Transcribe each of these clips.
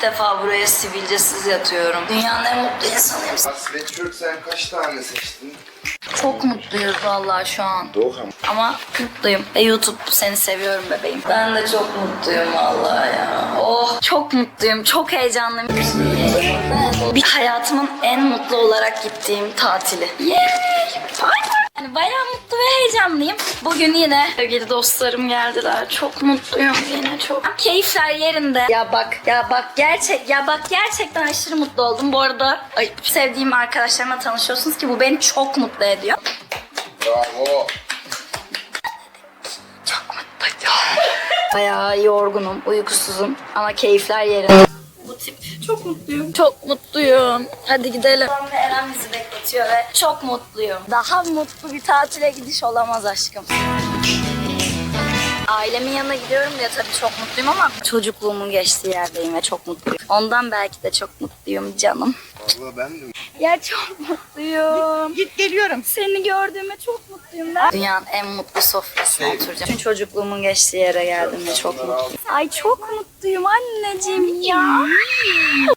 İlk defa buraya sivilcesiz yatıyorum. Dünyanın en mutlu insanıyım. Sweatshirt sen kaç tane seçtin? Çok mutluyuz vallahi şu an. Doğan. Ama mutluyum. Ve YouTube seni seviyorum bebeğim. Ben de çok mutluyum vallahi ya. Oh çok mutluyum. Çok heyecanlıyım. Bir hayatımın en mutlu olarak gittiğim tatili. Yay! Yani bayağı mutlu ve heyecanlıyım. Bugün yine sevgili dostlarım geldiler. Çok mutluyum yine çok. Keyifler yerinde. Ya bak ya bak gerçek ya bak gerçekten aşırı mutlu oldum. Bu arada ay, sevdiğim arkadaşlarımla tanışıyorsunuz ki bu beni çok mutlu ediyor. Bravo. Çok mutluyum. Bayağı yorgunum, uykusuzum ama keyifler yerinde. Bu tip. Çok mutluyum. Çok mutluyum. Hadi gidelim. Eren bizi bekletiyor ve çok mutluyum. Daha mutlu bir tatile gidiş olamaz aşkım. Ailemin yanına gidiyorum diye tabii çok mutluyum ama çocukluğumun geçtiği yerdeyim ve çok mutluyum. Ondan belki de çok mutluyum canım. Valla ben de. Ya çok mutluyum. Git geliyorum. Seni gördüğüme çok mutluyum ben. Dünyanın en mutlu sofrasına oturacağım. Çünkü çocukluğumun geçtiği yere geldim ve çok mutluyum. Ay çok mutluyum anneciğim ya.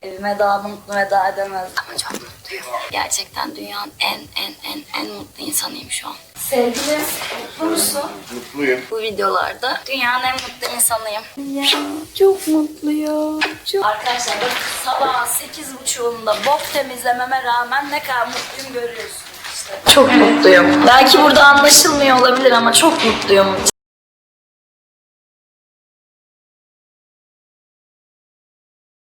Evime daha mutlu veda edemez. Ama çok mutluyum. Gerçekten dünyanın en en en en mutlu insanıyım şu an. Sevgilim mutlu musun? Mutluyum. Bu videolarda dünyanın en mutlu insanıyım. Ya çok mutluyum. Çok... Arkadaşlar sabah sekiz buçuğunda bok temizlememe rağmen ne kadar mutluyum görüyorsunuz işte. Çok mutluyum. Belki burada anlaşılmıyor olabilir ama çok mutluyum.